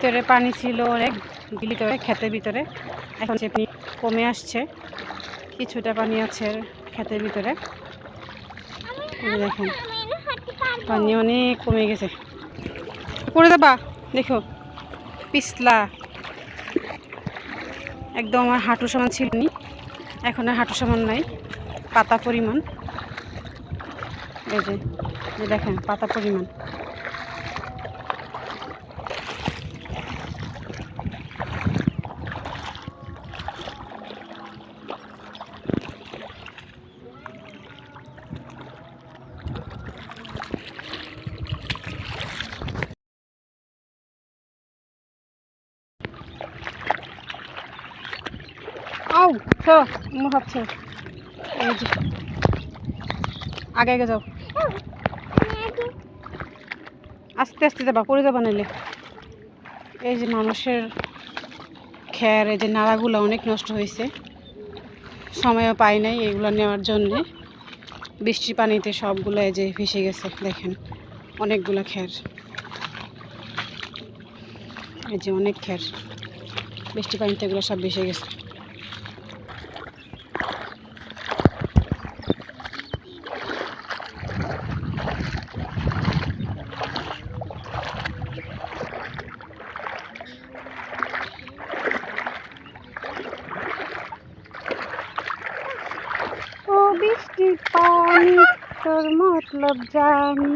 ভিতরে পানি ছিল অনেক, ভিতরে, ক্ষেতের ভিতরে। এখন সে পানি কমে আসছে। কিছুটা পানি আছে ক্ষেতের ভিতরে। দেখেন, পানি অনেক কমে গেছে। করে দেবা দেখো, পিছলা। একদম আমার হাঁটু সমান ছিল নি। এখন আর হাঁটু সমান নাই, পাতা পরিমাণ। এই যে দেখেন, পাতা পরিমাণ। তো মুখ হচ্ছে। এই যে, আগে আগে যাও। আস্তে আস্তে যাবা, পড়ে যাবা নাইলে। এই যে মানুষের খ্যার, এই যে নাড়াগুলো অনেক নষ্ট হয়েছে। সময়ও পাই নাই এগুলো নেওয়ার জন্যে। বৃষ্টির পানিতে সবগুলো এই যে ভেসে গেছে, দেখেন, অনেকগুলো খ্যার। এই যে অনেক খ্যার। বৃষ্টি পানিতে এগুলো সব ভেসে গেছে। ও বৃষ্টির পানি তোর মতলব জানি